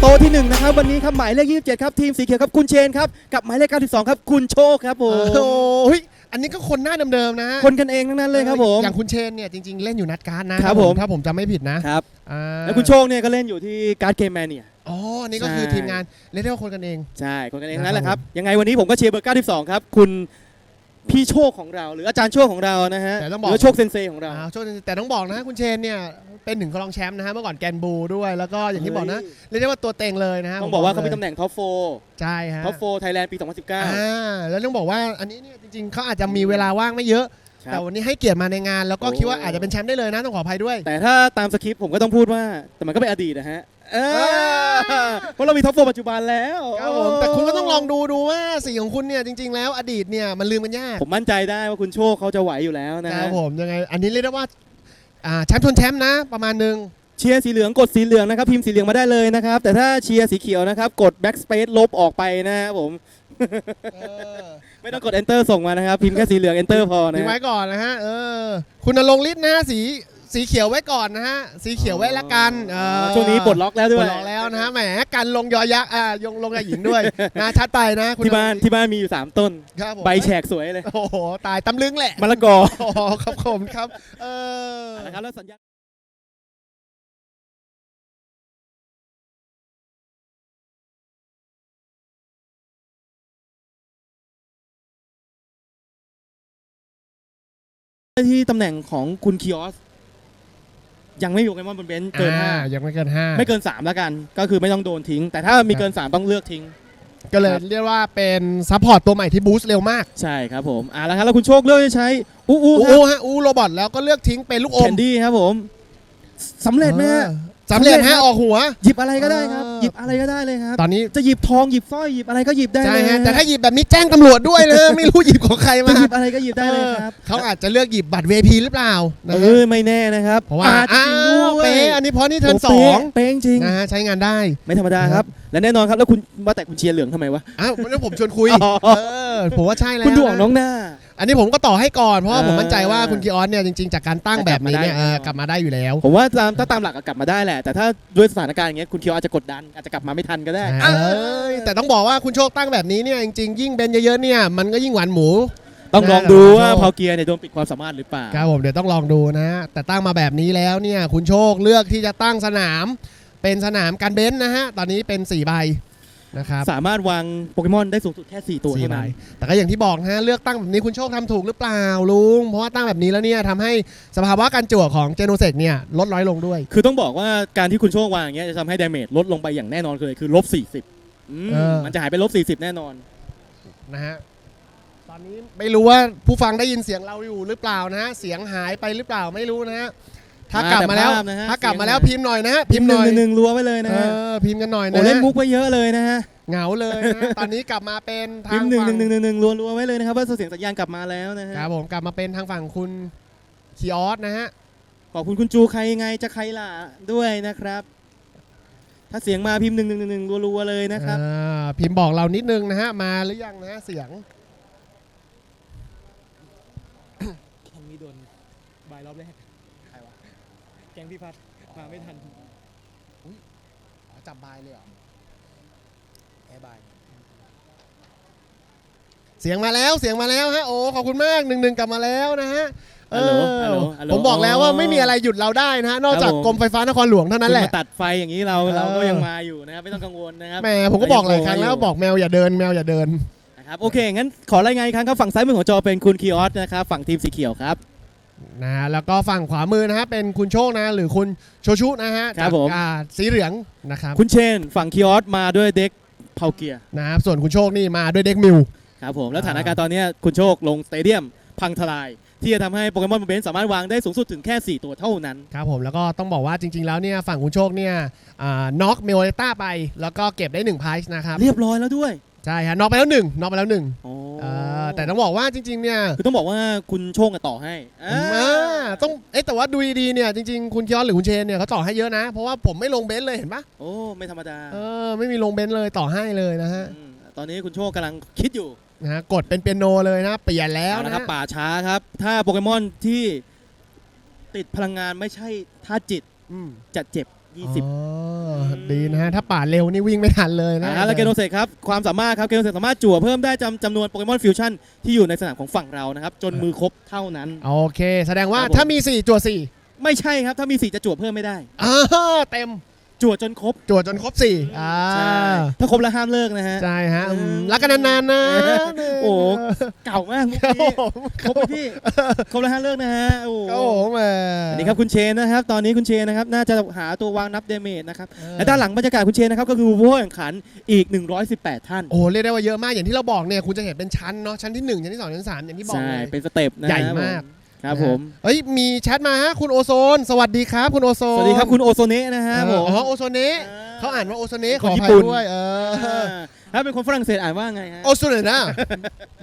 และโต๊ะที่หนึ่งนะครับวันนี้ครับหมายเลข27ครับทีมสีเขียวครับคุณเชนครับกับหมายเลข92ครับคุณโชคครับผโอ้มโหอันนี้ก็คนหน้าเดิมๆนะคนกันเองทั้งนั้นเลยครับผม อย่างคุณเชนเนี่ยจริงๆเล่นอยู่นัดการ์ดนะครับผม ถ้าผมจำไม่ผิดนะครับ อ่าแล้วคุณโชคเนี่ยก็เล่นอยู่ที่การ์ดเกมแมนเนี่ย อ๋ออันนี้ก็คือใช่ ทีมงานเรียกได้ว่าคนกันเอง ใช่คนกันเองครับนั่นแหละครับ ยังไงวันนี้ผมก็เชียร์เบอร์92ครับคุณ พี่โชคของเรา หรืออาจารย์โชคของเรานะฮะแต่ต้องหบอกรือว่าโชคเซนเซของเรา อ้าวโชคดีแต่ต้องบอกนะคุณเชนเนี่ยเป็นหนึ่งของรองแชมป์นะฮะเมื่อก่อนแกนบูด้วยแล้วก็อย่างที่บอกนะเรียกได้ว่าตัวเต็งเลยนะฮะต้องบอกว่าเขาลมียตำแหน่งท็อปโฟใช่ฮะท็อปโฟไทยแลนด์ปี 2019 อ่าแล้วต้องบอกว่าอันนี้เนี่ยจริงๆเขาอาจจะมีเวลาว่างไม่เยอะ ครัแต่บวันนี้ให้เกียรติมาในงาน แล้วก็โอ้ คิดว่าอาจจะเป็นแชมป์ได้เลยนะต้องขออภัยด้วย แต่ถ้าตามสคริปต์ผมก็ต้องพูดว่า แต่มันก็เป็นอดีตนะฮะ เออเพราะเรามีท็อปโฟปัจจุบันแล้วครับผมแต่คุณก็ต้องลองดูดูว่าสีของคุณเนี่ยจริง ๆ แล้วอดีตเนี่ยมันลืมกันยากผมมั่นใจได้ว่าคุณโชคเขาจะไหวอยู่แล้วนะคฮะรับผมยังไง อันนี้เรียกได้ว่าอ่าแชมป์ชนแชมป์นะ ประมาณหนึ่งเชียร์สีเหลืองกดสีเหลืองนะครับพิมพ์สีเหลืองมาได้เลยนะครับ แต่ถ้าเชียร์สีเขียวนะครับกด backspace ลบออกไปนะครับผมไม่ต้องกด enter ส่งมานะครับพิมพ์แค่สีเหลือง enter พอนะทิ้งฮะ ไว้ก่อนนะฮะเออคุณนรงค์ฤทธิ์นะฮะสี สีเขียวไว้ก่อนนะฮะสีเขียวไว้ละกันเออช่วงนี้ปลดล็อกแล้วปด้ลวยดล็อกแล้วนะฮะแหมกันลงยอยักษ์อ่ายงลงกับหญิงด้วย นะชัดไปนะคุณที่บ้านที่บ้านมีอยู่ 3 ต้น ครับผมใบแฉกสวยเลยโอ้โหตายตำลึงแหละมะละกอโอ้โหครับผมครับ เออ นะครับแล้วสัญญาณที่ตำแหน่งของคุณคิออส ยังไม่อยู่กันว่าบนเบนซ์เกินห้าอ่ยังไม่เกินห้าไม่เกิน3แล้วกัน ก็คือไม่ต้องโดนทิ้ง แต่ถ้ามีเกิน3ต้องเลือกทิ้ง ก็เลยครับเรียกว่าเป็นซัพพอร์ตตัวใหม่ที่บูสต์เร็วมากใช่ครับผมอ่าแล้วครับแล้วคุณโชคเลือกจะใช้อู้อู้อูครับอูฮะอูโรบอทแล้วก็เลือกทิ้งเป็นลูกอแคมนดี้ครับผมสำเร็จไหมฮะออ สำเร็จสำเร็จครัฮะบออกหัว หยิบอะไรก็ได้ครับเออหยิบอะไรก็ได้เลยครับตอนนี้ จะหยิบทองหยิบสร้อยหยิบอะไรก็หยิบได้ใช่เลยฮะนะแต่ถ้าหยิบแบบนี้แจ้งตำรวจด้วยเลย ไม่รู้หยิบของใครจะมาหยิบอะไรก็หยิบได้เลยครับออเขาอาจจะเลือกหยิบบัตร VIP หรือเปล่านะเอฮะอไม่แน่นะครับเพราะว่าอาจจะอ้าจริงด้ววยเป๊ะอันนี้เพราะนี่เทิร์นสโองเป๊ะจริง นะฮะใช้งานได้ ไม่ธรรมดาครับ และแน่นอนครับแล้วคุณว่าแต่คุณเชียร์เหลืองทำไมวะ อ้าวแล้วผมชวนคุย อ๋อ เออ ผมว่าใช่แล้วคุณดูของน้องหน้า อันนี้ผมก็ต่อให้ก่อนเพราะว่าเออผมมั่นใจว่าคุณกีออนเนี่ยจริงๆจากการตั้งแบบนี้เนี่ยจะกลับมาได้เออกลับมาได้อยู่แล้ว ผมว่าตามถ้าตามหลักก็กลับมาได้แหละ แต่ถ้าด้วยสถานการณ์อย่างเงี้ยคุณเคียวอาจจะกดดันอาจจะกลับมาไม่ทันก็ได้เอ้ยแต่ต้องบอกว่าคุณโชคตั้งแบบนี้เนี่ยจริงๆยิ่งเบนเยอะๆเนี่ยมันก็ยิ่งหวานหมู ต้องลองน่าดูจะว่าโชคพอเกียร์เนี่ยโดนปิดความสามารถหรือเปล่าครับผมเดี๋ยวต้องลองดูนะ แต่ตั้งมาแบบนี้แล้วเนี่ยคุณโชคเลือกที่จะตั้งสนาม เป็นสนามการเบนซ์นะฮะตอนนี้เป็น4ใบ นะครับสามารถวางโปเกมอนได้สูงสุดแค่ 4 ตัวสี่เท่าใบนั้น แต่ก็อย่างที่บอกนะฮะเลือกตั้งแบบนี้คุณโชคทำถูกหรือเปล่าลุง เพราะว่าตั้งแบบนี้แล้วเนี่ยทำให้สภาวะการจั่วของเจโนเซกเนี่ยลดน้อยลงด้วย คือต้องบอกว่าการที่คุณโชควางอย่างเงี้ยจะทำให้ดาเมจลดลงไปอย่างแน่นอนเลยคือลบ40อืมเออ มันจะหายไปลบ40 แน่นอน นะฮะตอนนี้ไม่รู้ว่าผู้ฟังได้ยินเสียงเราอยู่หรือเปล่านะฮะเสียงหายไปหรือเปล่าไม่รู้นะฮะ ถ้ากลับมาแล้วมาแต่ภาพนะฮะถ้ากลับมาแล้วเสียงหายพิมพ์หน่อยนะฮะพิพิมมพ์พ์หหนึ่น่งอยหนึ่งหนึ่งรัวไว้เลยนะเอฮะอพิมพ์กันหน่อยโอ้นะเล่นมุกไว้เยอะเลยนะฮะเหงาเลยนะตอนนี้กลับมาเป็นทาพิงมพ์หนึ่งฝั่หนึ่งหนึ่งหนึ่งหนึ่งรัวรัวไว้เลยนะครับว่าเสียงสัญญาณกลับมาแล้วนะฮะครับผมกลับมาเป็นทางฝั่งคุณคีออสนะฮะขอบคุณคุณจูใครไงจะใครล่ะด้วยนะครับ ถ้าเสียงมาพิมพ์หนึ่งหนึ่งหนึ่งรัวๆเลยนะครับ อ่าพิมพ์บอกเรานิดนึงนะฮะมาหรือยังนะฮะเสียง แกงนี้โดนบายรอบแรกใครวะแกง พี่พัดมาไม่ทันจับบายเลยเหรอแอร์บายเสียงมาแล้วเสียงมาแล้วฮะโอ้ขอบคุณมากหนึ่งหนึ่งกลับมาแล้วนะฮะเอฮัลโหลอฮัลโหลฮัลโหลผมบอกแล้วว่าไม่มีอะไรหยุดเราได้นะฮะนอกจากครับผมกรมไฟฟ้านครหลวงเท่านั้นแหละคุณมาตัดไฟอย่างนี้เราเออเราก็ยังมาอยู่นะครับไม่ต้องกังวลนะครับแหมผมก็บอกหลายครั้งแล้วบอกแมวอย่าเดินแมวอย่าเดินนะครับโอเคงั้นขอรายงานอีกครั้งครับฝั่งซ้ายมือของจอเป็นคุณคีออสนะครับฝั่งทีมสีเขียวครับ นะฮะแล้วก็ฝั่งขวามือนะฮะเป็นคุณโชคนะหรือคุณโชชุนะฮะครับจากผม อ่าสีเหลืองนะครับคุณเชนฝั่งคีออสมาด้วยเด็กเผาเกียร์นะครับส่วนคุณโชคนี่มาด้วยเด็กมิว ครับผมแล้วอ่าสถานการณ์ตอนเนี้ยคุณโชคลงสเตเดียมพังทลาย ที่จะทำให้โปเกมอนบนเบนซ์สามารถวางได้สูงสุดถึงแค่ 4 ตัวเท่านั้น ครับผมแล้วก็ต้องบอกว่าจริง ๆ แล้วเนี่ยฝั่งคุณโชคเนี่ยน็อกเมลต้าไป แล้วก็เก็บได้1ไพรส์นะครับ เรียบร้อยแล้วด้วย ใช่ฮะน็อกไปแล้วหนึ่งน็อกไปแล้วหนึ่งโอ้เออแต่ต้องบอกว่าจริงๆเนี่ยคือต้องบอกว่าคุณโชคอะต่อให้อ่าอ่าต้องเอ๊ะแต่ว่าดูดีๆเนี่ยจริงๆคุณคิออนหรือคุณเชนเนี่ยเขาต่อให้เยอะนะ เพราะว่าผมไม่ลงเบนซ์เลยเห็นปะโอ้ไม่ธรรมดาเออไม่มีลงเบนซ์เลยต่อให้เลยนะฮะมตอนนี้คุณโชคกำลังคิดอยู่นะฮะกดเป็นเปียโนเลยนะเปลี่ยนแล้วเอาละนะครับป่าช้าครับ ถ้าโปเกมอนที่ติดพลังงานไม่ใช่ธาตุจิตอืมจะเจ็บ 20 อ๋อ ดีนะฮะถ้าป่าดเร็วนี่วิ่งไม่ทันเลยนะนะฮะแล้วเกโนเซครับความสามารถครับเกโนเซสามารถจั่วเพิ่มได้จำจำนวนโปเกมอนฟิวชั่นที่อยู่ในสนามของฝั่งเรานะครับจนมือครบเท่านั้น โอเค แสดงว่าครับผม ถ้ามี 4จั่วไม่ใช่ครับถ้ามีสีจะจั่วเพิ่มไม่ได้4อ่าเต็ม จั่วจนครบจั่วจนครบ4อ่าใช่ ถ้าครบแล้วห้ามเลิกนะฮะ ใช่ฮะอืมเออรักกันนานๆนะโอ้เก่ามากมุกครับนี้ผมครบไหมพี่ ครบแล้วห้ามเลิกนะฮะ โอ้ครับผมแหมอันนี้ครับคุณเชนนะครับ ตอนนี้คุณเชนนะครับ น่าจะหาตัววางนับเดเมจนะครับและด้านหลังบรรยากาศคุณเชนนะครับ ก็คือผู้แข่งขันอีก 118 ท่าน โอ้เรียกได้ว่าเยอะมากอย่างที่เราบอกเนี่ยคุณจะเห็นเป็นชั้นเนาะชั้นที่1ชั้นที่2ชั้นที่3อย่างที่บอกใช่ เลย เป็นสเต็ปนะใหญ่มาก ครับผมเอ้ยมีแชทมาฮะคุณโอโซน สวัสดีครับคุณโอโซนสวัสดีครับคุณโอโซเนะนะฮะผอ๋มอโอโซเนะเขาอ่านว่าโอโซเนะขคนอญี่อภัยปุ่นด้วยเออถ้าเป็นคนฝรั่งเศสอ่านว่าไงฮะโอโซเนะนะ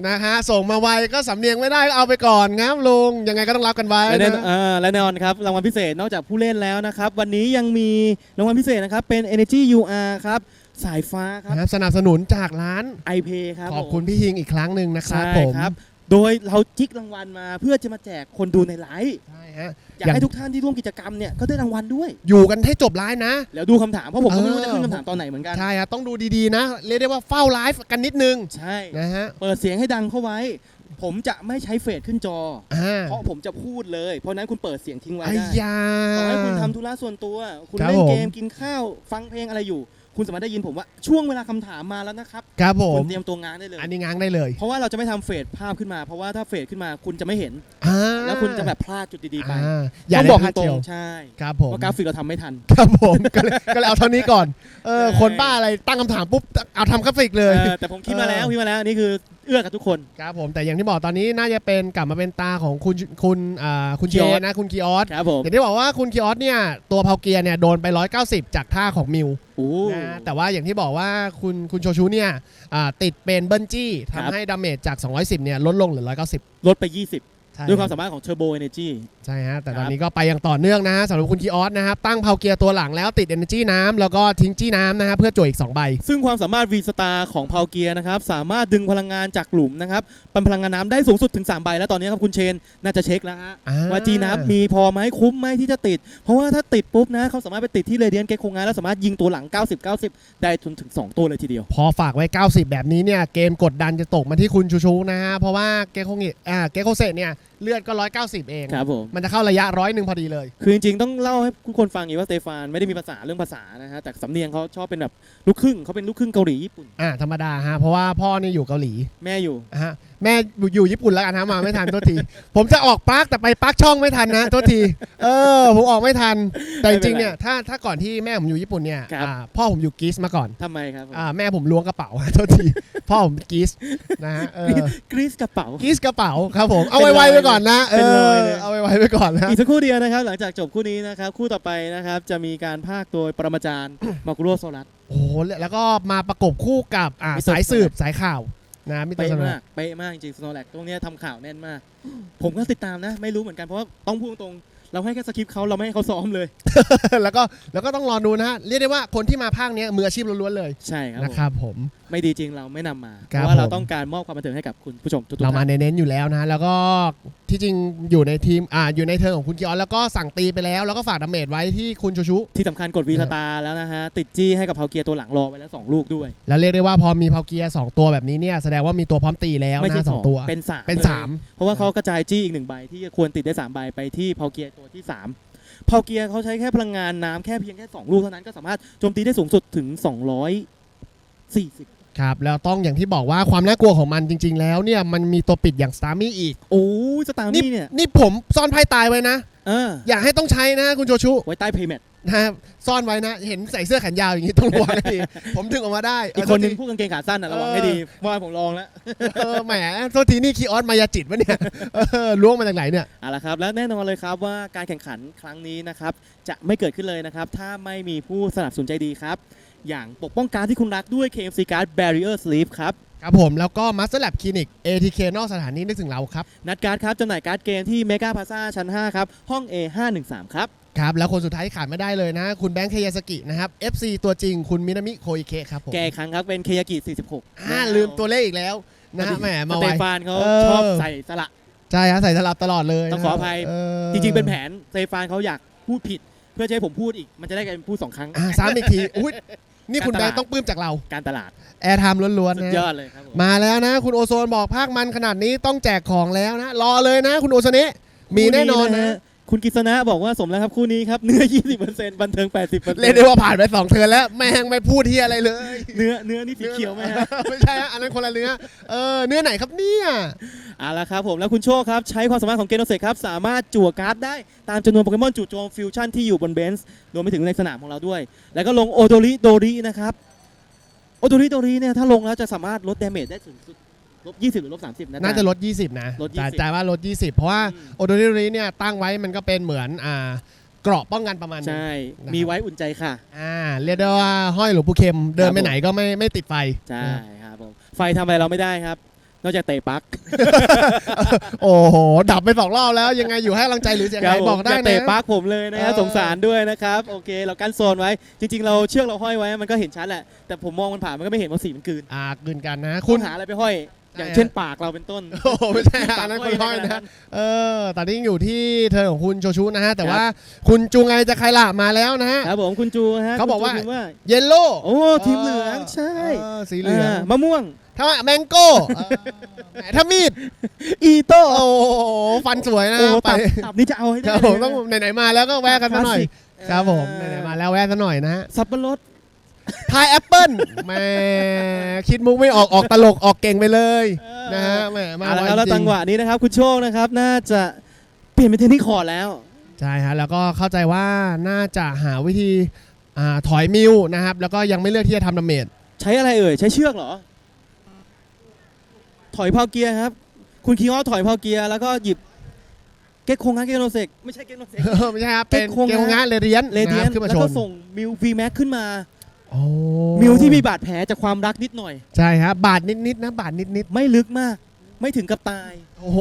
นะฮะส่งมาไวก็สำเนียงไม่ได้ก็เอาไปก่อนครับลุงยังไงก็ต้องรับกันไว้และแน่นะเออและแน่นอนครับรางวัลพิเศษนอกจากผู้เล่นแล้วนะครับ วันนี้ยังมีรางวัลพิเศษนะครับเป็น Energy UR ครับสายฟ้าครับครับสนับสนุนจากร้าน iPay ครับขอบคุณผมพี่ฮิงอีกครั้งหนึ่งนะครับใช่ผมครับ โดยเราจิกรางวัลมาเพื่อจะมาแจกคนดูในไลฟ์ใช่ฮะอยากให้ทุกท่านที่ร่วมกิจกรรมเนี่ยก็ได้รางวัลด้วย อยู่กันให้จบไลฟ์นะ แล้วดูคำถามเพราะผมก็ไม่รู้เออจะขึ้นคำถามตอนไหนเหมือนกัน ใช่ฮะต้องดูดีๆนะ เรียกได้ว่าเฝ้าไลฟ์กันนิดนึงใช่ นะฮะเปิดเสียงให้ดังเข้าไว้ ผมจะไม่ใช้เฟซขึ้นจอ อ่าเพราะผมจะพูดเลย เพราะฉะนั้นคุณเปิดเสียงทิ้งไว้ไอ้ได้ยาต่อให้คุณทำธุระส่วนตัว คุณครับเล่นเกผมมกินข้าว ฟังเพลงอะไรอยู่ คุณสามารถได้ยินผมว่าช่วงเวลาคำถามมาแล้วนะครับครับผคุม ณเตรียมตัวงานได้เลย อันนี้ง้างได้เลยเพราะว่าเราจะไม่ทำเฟดภาพขึ้นมา เพราะว่าถ้าเฟดขึ้นมาคุณจะไม่เห็น อ่า แล้วคุณจะแบบพลาดจุดดีๆไปอ่าอย่าต้องได้บอกพลาดตรเชียวงๆใช่ครับผมเพราะกราฟิกเราทำไม่ทัน ครับผมก็เลยก็เลยเอาเท่านี้ก่อนเออใช่ คนบ้าอะไรตั้งคำถามปุ๊บเอาทำกราฟิกเลย เออแต่ผมคิดมาแล้วคิดมาแล้วนี่คือเอื้อกับทุกคน ครับผมแต่อย่างที่บอกตอนนี้น่าจะเป็นกลับมาเป็นตาของคุณคุณอ่าคุณเชคีออส นะคุณคีออสครับผมอย่างที่บอกว่าคุณคีออสเนี่ยตัวเพาเกียร์เนี่ยโดนไป 190 จากท่าของมิวโอ้นะแต่ว่าอย่างที่บอกว่าคุณคุณโชชูเนี่ยอ่าติดเป็นเบิลจี้ครับทำให้ดาเมจจาก 210เนี่ยลดลงเหลือ 190 ลดไป 20 ใช่ด้วยความสามารถของ Turbo Energy ใช่ฮะแต่ครับตอนนี้ก็ไปอย่างต่อเนื่องนะฮะสำหรับคุณคีออสนะครับตั้งเพาเกียร์ตัวหลังแล้วติด Energy น้ำแล้วก็ทิ้งจี้น้ำนะฮะเพื่อจ่วยอีก 2 ใบ ซึ่งความสามารถ V Star ของพาวเกียร์นะครับสามารถดึงพลังงานจากหลุมนะครับเป็นพลังงานน้ำได้สูงสุดถึง 3 ใบ แล้วตอนนี้ครับคุณเชนน่าจะเช็คแล้วฮะอ่า ว่าจีนับมีพอไหมคุ้มไหมที่จะติด เพราะว่าถ้าติดปุ๊บนะเขาสามารถไปติดที่เรเดียนเกคงงานแล้วสามารถยิงตัวหลัง 90 90 ได้จนถึง2ตัวเลยทีเดียว พอฝากไว้ 90 แบบนี้เนี่ยเกมกดดันจะตกมาที่คุณชูชูนะฮะเพราะว่าเกโคงิอ่าเกโคเซตเนี่ย เลือดก็190เอง ครับผม มันจะเข้าระยะร้อยหนึ่งพอดีเลย คือจริงๆต้องเล่าให้ทุกคนฟังอย่างนี้ว่าสเตฟานไม่ได้มีภาษาเรื่องภาษานะฮะแต่สำเนียงเขาชอบเป็นแบบลูกครึ่งเขาเป็นลูกครึ่งเกาหลีญี่ปุ่น อ่าธรรมดาฮะ เพราะว่าพ่อนี่อยู่เกาหลีแม่อยู่อะฮะ แม่อยู่ญี่ปุ่นแล้วกันฮะมาไม่ทันโทษที ผมจะออกปลั๊กแต่ไปปลั๊กช่องไม่ทันนะโทษที เออ ผมออกไม่ทัน แต่จริงๆเนี่ยถ้าถ้าก่อนที่แม่ผมอยู่ญี่ปุ่นเนี่ยครับ อ่าพ่อผมอยู่กรีซมาก่อนทำไมครับผมอ่าแม่ผมล้วงกระเป๋า โทษที พ่อผมกรีซนะฮะเออกรีซกระเป๋า กรีซกระเป๋าครับผมเอาไว้ๆไปก่อนนะเอเป็นรออยเลย เอาไว้ๆไปก่อนนะ อีกสักครู่เดียวนะครับ หลังจากจบคู่นี้นะครับ คู่ต่อไปนะครับ จะมีการพากย์โดยปรมาจารย์ มากุโรโซลัส โอ้โหแล้วก็มาประกบคู่กับอ่ามิสเตอร์ สายสืบสายข่าว นะมิสเตอเป๊ะร์สโนมากเป๊ะมากจริงๆสโนแลกตรงเนี้ยทำข่าวแน่นมาก ผมก็ติดตามนะ ไม่รู้เหมือนกันเพราะว่าต้องพูดตรงๆเราให้แค่สคริปต์เขาเราไม่ให้เขาซ้อมเลย แล้วก็แล้วก็ต้องรอดูนะฮะเรียกได้ว่าคนที่มาภาคเนี้ยมืออาชีพล้วนๆเลยใช่ครับนะผมครับผมไม่ดีจริงเราไม่นำมา เพครับราะว่าเราผม ต้องการมอบความบันเทิงให้กับคุณผู้ชมทุกๆเรามาท่านเน้นๆอยู่แล้วนะ แล้วก็ที่จริงอยู่ในทีมอ่าอยู่ในเทิร์นของคุณกิออนแล้วก็สั่งตีไปแล้ว แล้วก็ฝากดาเมจไว้ที่คุณชูชูที่สำคัญกดวีสตาร์แล้วนะฮะ ติดจี้ให้กับเผาเกียร์ตัวหลังรอไว้แล้วสองลูกด้วยแล้วเรียกได้ว่าพอมีพาวเกียร์สองตัวแบบนี้เนี่ยแสดงว่ามีตัวพร้อมตีแล้วไม่ใช่นะสองตัวเป็นสามเป็นลยสาม เพราะว่าเขากระจายจี้อีกหนึ่งใบที่ควรติดได้3ใบไปที่เพาเกียร์ตัวที่3เพาเกียร์เขาใช้แค่พลังงานน้ำแค่เพียงแค่2ลูกเท่านั้นก็สามารถโจมตีได้สูงสุดถึง 240 ครับ แล้วต้องอย่างที่บอกว่าความน่ากลัวของมันจริง ๆ แล้วเนี่ยมันมีตัวปิดอย่างสตาร์มี่อีก โอ้ยสตาร์นี่เนี่ยนี่ผมซ่อนไพ่ตายไว้นะ เอออยากให้ต้องใช้นะคุณโจชูไว้ใต้เพย์แมทนะครับซ่อนไว้นะ เห็นใส่เสื้อแขนยาวอย่างนี้ต้องระวังให้ดีผมดึงออกมาได้อีกคนนึงผู้กางเกงขาสั้นอะระวังให้ดีเมื่อวานผมลองแล้วเออแหมโทษทีนี่คีออสมายาจิตวะเนี่ยเออล้วงมาจากไหนเนี่ย เอาละครับ และแน่นอนเลยครับว่าการแข่งขันครั้งนี้นะครับ จะไม่เกิดขึ้นเลยนะครับ ถ้าไม่มีผู้สนับสนุนใจดีครับ อย่างปกป้องการดที่คุณรักด้วย KMC Card Barrier Sleeve ครับ ครับผมแล้วก็ Master Lab Clinic ATK นอกสถานีนึกถึงเราครับ นัดการ์ดครับจำหน่ายการ์ดเกมที่ Mega Plaza ชั้น 5 ครับ ห้อง A513 ครับ ครับ แล้วคนสุดท้ายที่ขาดไม่ได้เลยนะ คุณแบงค์เคยาสกินะครับ FC ตัวจริงคุณมินามิโคอิเคะครับผมแกอีกครั้งครับเป็นเคยากิ 46อ่าลืมตัวเลขอีกแล้วนะฮะแหมสมาเตไวฟานเขาเออ ชอบใส่สละใช่ฮะใส่สลับตลอดเลยต้องขออภัยเจริงๆเป็นแผนสเตฟานเขาอยากพูดผิด เพื่อจะให้ผมพูดอีกมันจะได้กลายเป็นพูดสองครั้ง อ่าซ้ำอีกทีอุ้ย นี่คุณการแบตงลาดค์ต้องปลื้มจากเรา การตลาดแอร์ไทม์ล้วนสุๆดนะยอดเลยครับผมมาแล้วนะ คุณโอโซนบอกภาคมันขนาดนี้ต้องแจกของแล้วนะ รอเลยนะ คุณโอโซเนะมีแน่นอนนะ คุณกิษณะบอกว่าสมแล้วครับคู่นี้ครับเนื้อ 20%บันเทิง 80%เรียกได้ว่าผ่านไปสองเทิร์นแล้ว แม่งไม่พูดที่อะไรเลยเนื้อเนื้อนี่สีเขียวไหมฮะ ไม่ใช่ฮะอันนั้นคนละเนื้อเออเนื้อไหนครับเนี่ย เอาละครับผมแล้วคุณโชคครับ ใช้ความสามารถของเกโนเซกครับ สามารถจั่วการ์ดได้ตามจำนวนโปเกมอนจู่โจมฟิวชั่นที่อยู่บนเบนซ์รวมไปถึงในสนามของเราด้วย แล้วก็ลงโอโดริโดรินะครับโอโดริโดริเนี่ยถ้าลงแล้วจะสามารถลดดาเมจได้ถึงสุดลบ20หรือลบ30นะน่าจะจ๊ลด 20 นะลด20จ่ายจ่ายว่าลด 20 เพราะว่าอืมโอโดริรีเนี่ยตั้งไว้มันก็เป็นเหมือนอ่าเกราะป้องกันประมาณหนึง ใช่ นะครับ มีไว้อุ่นใจค่ะ อ่าเรียกได้ว่าห้อยหลวงปู่เข็มเดินไปไหนก็ไม่ไม่ติดไฟใช่ครับผมไฟทำอะไรเราไม่ได้ครับ นอกจากเตะปลั๊กโอ้โห ดับไปสองรอบแล้วยังไงอยู่ให้กำลังใจหรือยังคไงรับผมบอกได้ย่านะ เตะปลั๊กผมเลยนะฮะเออ สงสารด้วยนะครับโอเค เรากั้นโซนไว้จริง ๆ เราเชือกเราห้อยไว้มันก็เห็นชัดแหละแต่ผมมองมันผ่านมันก็ไม่เห็นว่าสีมันกลืนอ่าเกินกันนะ คุคุณณหาอะไรไปห้อย อย่างใช่เช่นปากเราเป็นต้นโอ้โหไม่ใช่อันนั้นคนห้อยนะ เออตอนนี้ยังอยู่ที่เธอของคุณโชชุนะฮะ แต่ว่าคุณจูไงจะใครล่ะมาแล้วนะฮะ ครับผมคุณจูฮะเขาบอกว่า คุณจูพิมพ์ว่าเยลโล่โอ้ทีมเหลืองใช่สีเหลืองมะม่วง ถ้าแมงโก้เออแหมถ้ามีด อีโต้โอ้โหฟันสวยนะโอ้ไปตับตับนี่จะเอาให้คได้รับผมเลยนะต้องไหนๆมาแล้วก็แวะกันซะหน่อย คลาสสิกครับผมเออไหนๆมาแล้วแวะกันหน่อยนะฮะสับปะรดพายแอปเปิลแหมคิดมุกไม่ออกออกตลกออกเก่งไปเลยนะฮะแหมมาเอาละไวครับแล้วจริจังงหวะนี้นะครับ คุณโชคนะครับ น่าจะเปลี่ยนเป็นเทนนิสคอร์ดแล้ว ใช่ฮะแล้วก็เข้าใจว่าน่าจะหาวิธีอ่าถอยมิวนะครับแล้วก็ยังไม่เลือกที่จะทำดาเมจใช้อะไรเอ่ย ใช้เชือกเหรอ ถอยพาวเกียร์ครับ คุณคีออสถอยพาวเกียร์แล้วก็หยิบเก็กโคงงานเกกโนเซกไม่ใช่เกกโนเซก ไม่ใช่ครับเป็นเก็บโครงเกมงานเรเดียนเรเดียนขึ้นมาแล้วชก็นส่งมิววีแม็กขึ้นมา โอ้มิวที่มีบาดแผลจากความรักนิดหน่อย ใช่ครับบาทนิดๆนะบาทนิดไม่ลึกมาก ไม่ถึงกับตายๆโอ้โห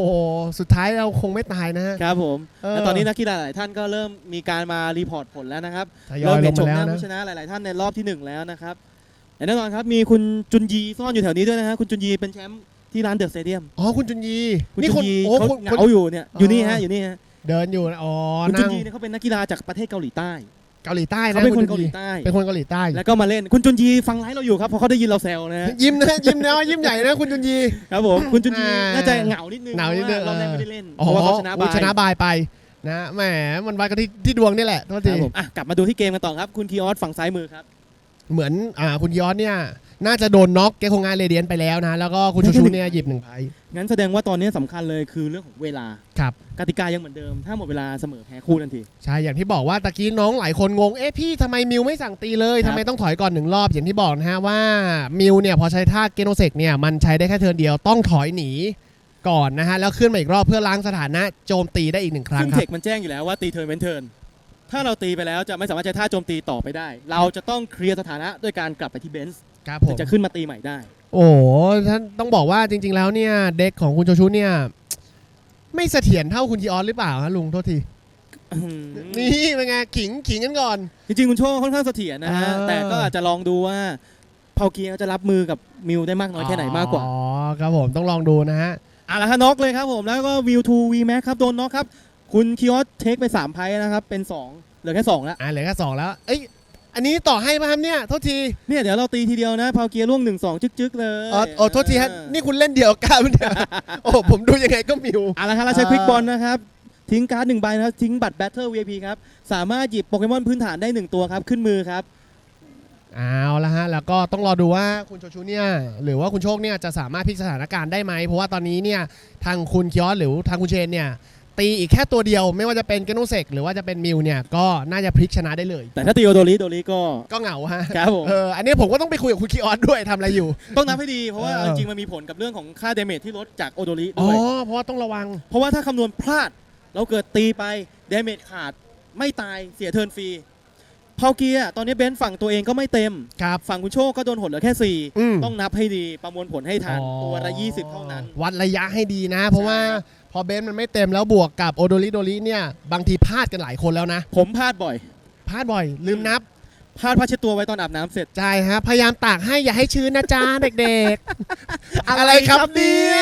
สุดท้ายเราคงไม่ตายนะฮะ ครับผมเออ แล้วตอนนี้นักกีฬาหลายท่านก็เริ่มมีการมารีพอร์ตผลแล้วนะครับ ทยอเริ่ยมลเห็งนชมามหแล้วน้านะผู้ชนะหลาย ๆ ท่านในรอบที่หนึ่งแล้วนะครับและแน่นอนครับมีคุณจุนยีซ่อนอยู่แถวนี้ด้วยนะฮะคุณจุนยีเป็นแชมป์ ที่ร้านเดอะสเตเดียมอ๋อคุณจุนยีคุณนี่จุคนนยีโอ้เขาคุณเหคุณงาอยู่เนี่ยอยู่นี่อ๋อฮะอยู่นี่ฮะเดินอยู่นะอ๋อคุณจุนั่นงยีเนี่ยเขาเป็นนักกีฬาจากประเทศเกาหลีใต้เกาหลีใต้นะเขาเป็นคนณจุเกาหลีใต้เป็นคนเกาหลีใต้ แล้วก็มาเล่นคุณจุนยีฟังไลฟ์เราอยู่ครับเพราะเขาได้ยินเราแซวนะฮะยิ้มนะยิ้มนะยิ้มใหญ่นะคุณจุนยีครับผมคุณจุนยีอ่าน่าจะเหงานิดนึงเหงานิดนึงเพราะว่ารอบแรกไม่ได้เล่นเพอ๋อราะว่าเขาชนะอุ๊บายชนะบายไปนะแหมมันวัดกันที่ที่ดวงนี่แหละโทษคทีรับผมอะกลับมาดูที่เกมกันต่อครับ คุณคีออสฝั่งซ้ายมือครับ เหมือนอ่าคุณยอดเนี่ย น่าจะโดนน็อกเกคงงานเรเดียนไปแล้วนะ แล้วก็คุณชูชูเนี่ยหยิบหนึ่งไพ่งั้นแสดงว่าตอนนี้สำคัญเลยคือเรื่องของเวลาครับ กติกายังเหมือนเดิม ถ้าหมดเวลาเสมอแพ้คู่ทันที ใช่ อย่างที่บอกว่าตะกี้น้องหลายคนงง เอ๊ะพี่ทำไมมิวไม่สั่งตีเลยครับ ทำไมต้องถอยก่อนหนึ่งรอบ อย่างที่บอกนะฮะว่ามิวเนี่ยพอใช้ท่าเกโนเซกเนี่ยมันใช้ได้แค่เทิร์นเดียวต้องถอยหนีก่อนนะฮะแล้วขึ้นมาอีกรอบเพื่อล้างสถานะโจมตีได้อีกหนึ่งครั้งซึ่งคเทรับคมันแจ้งอยู่แล้วว่าตีเทิร์นเว้นเทิร์นถ้าเราตีไปแล้วจะไม่สามารถใช้ท่าโจมตีต่อไปได้ เราจะต้องเคลียร์สถานะด้วยการกลับไปที่เบนซ์ ครับผถึมงจะขึ้นมาตีใหม่ได้ โอ้โหท่านต้องบอกว่าจริง ๆ แล้วเนี่ย เด็กของคุณโจชูเนี่ย ไม่เสถียรเท่าคุณทีออสหรือเปล่าฮะลุงโทษที นี่เป็นไงขิงขิงกันก่อน จริงๆ คุณโชคค่อนข้างเสถียรนะฮะ เออ แต่ก็อาจจะลองดูว่าเผาเกียร์จะรับมือกับมิวได้มากน้อยแค่ไหนมากกว่าอ๋อครับผมต้องลองดูนะฮะ อะแล้วถ้าน็อกเลยครับผมแล้วก็วิวทูวีแม็กครับ โดนน็อกครับ คุณคิออสเทคไป3ไพ่นะครับ เป็น2เหลือแค่2แล้ว อ่าเหลือแค่สองแล้ว เอ้ย อันนี้ต่อให้ป่ะครับเนี่ยโทษทีเนี่ยเดี๋ยวเราตีทีเดียวนะเผาเกียร์ล่วง1 2จึ๊กๆเลยอ๋อโอ้โทษทีฮะนี่คุณเล่นเดี่ยวกันเนี่ยโอ้ผมดูยังไงก็มิวอะแล้วครับเราใช้อ่าควิกบอลนะครับทิ้งการ์ดหนึ่งใบนะครับทิ้งบัตรแบทเทิล VIP ครับสามารถหยิบโปเกมอนพื้นฐานได้1ตัวครับขึ้นมือครับเอาละฮะแล้วก็ต้องรอดูว่าคุณโชชูเนี่ยหรือว่าคุณโชคเนี่ยจะสามารถพลิกสถานการณ์ได้ไหมเพราะว่าตอนนี้เนี่ยทางคุณคิออสหรือทางคุณเชนเนี่ย ตีอีกแค่ตัวเดียว ไม่ว่าจะเป็นเกโนเซกหรือว่าจะเป็นมิวเนี่ยก็น่าจะพลิกชนะได้เลย แต่ถ้าตีโอโดริโดริก็ ก็เหงาฮะครับผม เอออันนี้ผมก็ต้องไปคุยกับคุณคิออสด้วยทำอะไรอยู่ ต้องนับให้ดี เพราะว่าเออ เอาจริงๆมันมีผลกับเรื่องของค่าเดเมจที่ลดจากโอโดริอ๋อด้วย เพราะว่าต้องระวัง เพราะว่าถ้าคำนวณพลาด เราเกิดตีไปเดเมจขาดไม่ตายเสียเทิร์นฟรี เผาเกียร์ตอนนี้เบนซ์ฝั่งตัวเองก็ไม่เต็ม ครับ ฝั่งคุณโชคก็โดนหดเหลือแค่ อืม 4 ต้องนับให้ดีประมวลผลให้ทันอ๋อตัวละ 20 เท่านั้น วัดระยะให้ดีนะ เพราะว่าพอเบนซ์มันไม่เต็มแล้วบวกกับโอโดริโดริเนี่ย บางทีพลาดกันหลายคนแล้วนะผมพลาดบ่อย พลาดบ่อย ลืมนับพลาดผ้าเช็ดตัวไว้ตอนอาบน้ำเสร็จ ใช่ฮะพยายามตากให้อย่าให้ชื้นนะจ๊ะ เด็กๆ อะไรครับเนี่ย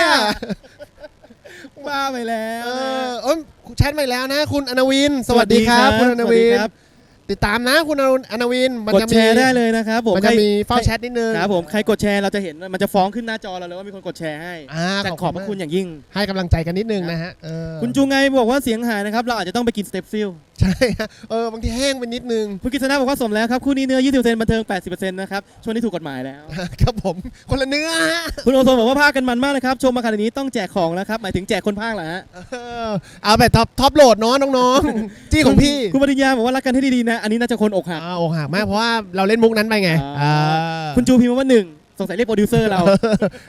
ว่าไปแล้วเออเอยแชทมาอีกแล้วนะ คุณอนาวิน สวัสดีครับ คุณอนาวิน สวัสดีครับ ติดตามนะคุณอนุอนาวิน มันกดจะแชมีร์ได้เลยนะครับผมมันจะใครมีเฝ้าแชทนิดนึงครับผมใครกดแชร์เราจะเห็นมันจะฟ้องขึ้นหน้าจอเราเลยว่ามีคนกดแชร์ให้อ่าแต่ขอบพระคุณอย่างยิ่ง ให้กำลังใจกันนิดนึงนะฮะเออคุณจูไงบอกว่าเสียงหายนะครับ เราอาจจะต้องไปกินสเตปซิลใช่ฮะเออบางทีแห้งไปนิดนึง คุณกิษณะบอกว่าสมแล้วครับ คู่นี้เนื้อ 20%บันเทิง 80%นะครับ ช่วงนี้ถูกกฎหมายแล้ว ครับผมคนละเนื้อฮะคุณโอโซนบอกว่าภาคกันมันมากเลยครับ ชมมาขนาดนี้ต้องแจกของแล้วครับ หมายถึงแจกคนภาคเหรอฮะเออเอาแบบท็อปท็อปโหลดเนาะน้องๆ จี้ของพี่ คุณปริญญาบอกว่ารักกันให้ดีๆนะอันนี้น่าจะคนอกหัก อ่าอกหักมากเพราะว่าเราเล่นมุกนั้นไปไงอ่า อ่าคุณจูพิมพ์มาว่าหนึ่งสงสัยเรียกโปรดิวเซอร์เรา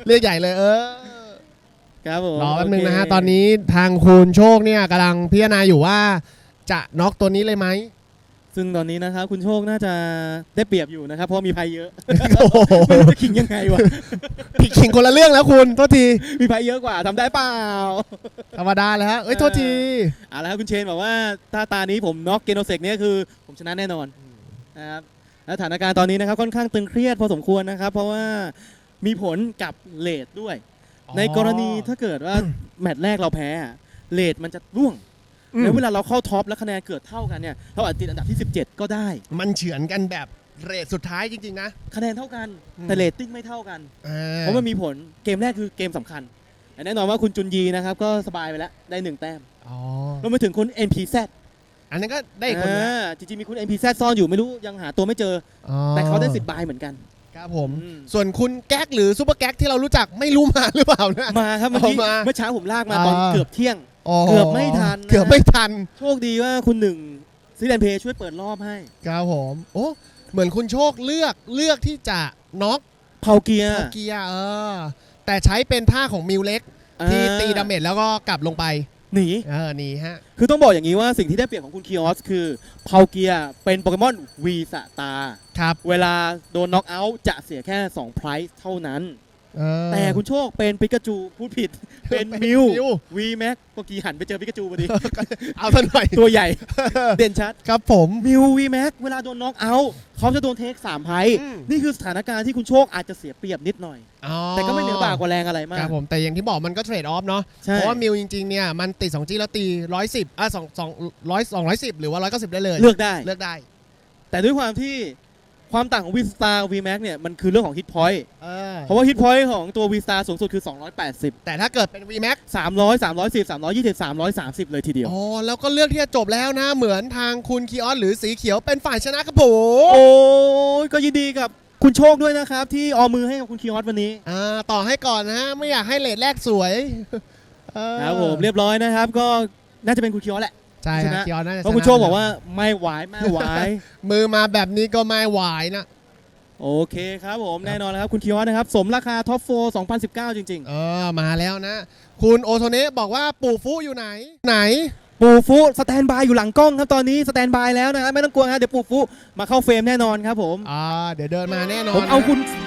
เรียกใหญ่เลยเออครับผมรอแป๊บนึงนะฮะโเคตอนนี้ทางคุณโชคเนี่ยกำลังพิจารณาอยู่ว่า จะน็อกตัวนี้เลยไหม ซึ่งตอนนี้นะครับคุณโชคน่าจะได้เปรียบอยู่นะครับ เพราะมีภัยเยอะโอ้โหไม่รู้จะขิงยังไงวะผิดขิงคนละเรื่องแล้วคุณ โทษที มีภัยเยอะกว่าทำได้เปล่า ธรรมดาแล้วฮะ เอ้ย โทษที เอาละครับคุณเชนบอกว่าถ้าตานี้ผมน็อกเกโนเซกเนี่ยคือผมชนะแน่นอนนะครับและสถานการณ์ตอนนี้นะครับค่อนข้างตึงเครียดพอสมควรนะครับ เพราะว่ามีผลกับเลทด้วย ในกรณีถ้าเกิดว่าแมตช์แรกเราแพ้อะเลทมันจะร่วง อืม แล้วเวลาเราเข้าท็อปแล้วคะแนนเกิดเท่ากันเนี่ยเราอาจติดอันดับที่ 17 ก็ได้ มันเฉือนกันแบบเรทสุดท้ายจริง ๆ นะคะแนนเท่ากันอืม แต่เรตติ้งไม่เท่ากัน อ่าเพราะมันมีผลเกมแรกคือเกมสำคัญแต่แน่นอนว่าคุณจุนยีนะครับก็สบายไปแล้วได้หนึ่งแต้มอ๋อรวมไปถึงคุณ NPZ อันนั้นก็ได้อีกคนนะอ่าจริงๆมีคุณ NPZ ซ่อนอยู่ไม่รู้ยังหาตัวไม่เจอ อ๋อแต่เขาได้สิทธิ์บายเหมือนกัน ครับผม อืม ส่วนคุณแก๊กหรือซูเปอร์แก๊กที่เรารู้จักไม่รู้มาหรือเปล่านะ มาครับเมื่อกี้เอามา เมื่อเช้าผมลากมาอ่าตอนเกือบเที่ยง โโหเกือบไม่ทันนะ เกือบไม่ทันโชคดีว่าคุณหนึ่งซีแลนเพย์ช่วยเปิดรอบให้ ครับผมโอ้เหมือนคุณโชคเลือกเลือกที่จะน็อกเผาเกียร์เข้าเกียร์เออแต่ใช้เป็นท่าของมิวเล็ก ที่อ่ตีดาเมจแล้วก็กลับลงไปหนี เออนี่ฮะ คือต้องบอกอย่างนี้ว่าสิ่งที่ได้เปรียบของคุณคีออสคือเผาเกียร์เป็นโปเกมอนวีสตา ครับ เวลาโดนน็อกเอาท์จะเสียแค่2 price เท่านั้น เออ แต่คุณโชคเป็นปิกาจูพูดผิด เป็นเป็นมิวมิว วีแม็กเมื่อกี้หันไปเจอปิกาจูพอดี เอาซะหน่อย ตัวใหญ่ เด่นชัด ครับผม มิววีแม็กเวลาโดนน็อกเอาท์เขาจะโดนเทคสามไพร์อืม นี่คือสถานการณ์ที่คุณโชคอาจจะเสียเปรียบนิดหน่อย อ๋อแต่ก็ไม่เหนือบ่ากว่าแรงอะไรมาคกรับผมแต่อย่างที่บอกมันก็เทรดออฟเนาะใช่ เพราะว่ามิวจริงๆเนี่ยมันติด2 g แล้วตี 110อะ2 2 100 210 หรือว่า 190 ได้เลย เลือกได้ เลือกได้ แต่ด้วยความที่ ความต่างของวีสตาร์วีแม็กเนี่ยมันคือเรื่องของฮิตพอยต์เออเพราะว่าฮิตพอยต์ของตัววีสตาร์สูงสุดคือ 280 แต่ถ้าเกิดเป็น VMAX 300 310 320 330 เลยทีเดียว อ๋อแล้วก็เลือกที่จะจบแล้วนะ เหมือนทางคุณคีออสหรือสีเขียวเป็นฝ่ายชนะครับผมโอ้ยก็ยินดีกับคุณโชคด้วยนะครับ ที่ออมมือให้กับคุณคีออสวันนี้อ่าต่อให้ก่อนนะฮะ ไม่อยากให้เลทแรกสวยเออ ครับผมเรียบร้อยนะครับ ก็น่าจะเป็นคุณคีออสแหละ ใช่ชฮะนะคีออสน่าจะเพราะคุณชนะโชคบอกว่าไม่ไหวไม่ไหว มือมาแบบนี้ก็ไม่ไหวนะ โอเคครับผมแน่นอนนะครับ คุณคีออสนะครับ สมราคาท็อปโฟ2019 จริงเออ มาแล้วนะ คุณโอโทเนะบอกว่าปู่ฟูอยู่ไหน ไหนๆปูฟุสแตนบายอยู่หลังกล้องครับตอนนี้สแตนบายแล้วนะครับไม่ต้องกลัวครับเดี๋ยวปูฟุมาเข้าเฟรมแน่นอนครับผมอ่าเดี๋ยวเดินมาแน่นอนผมเอาคุณนะ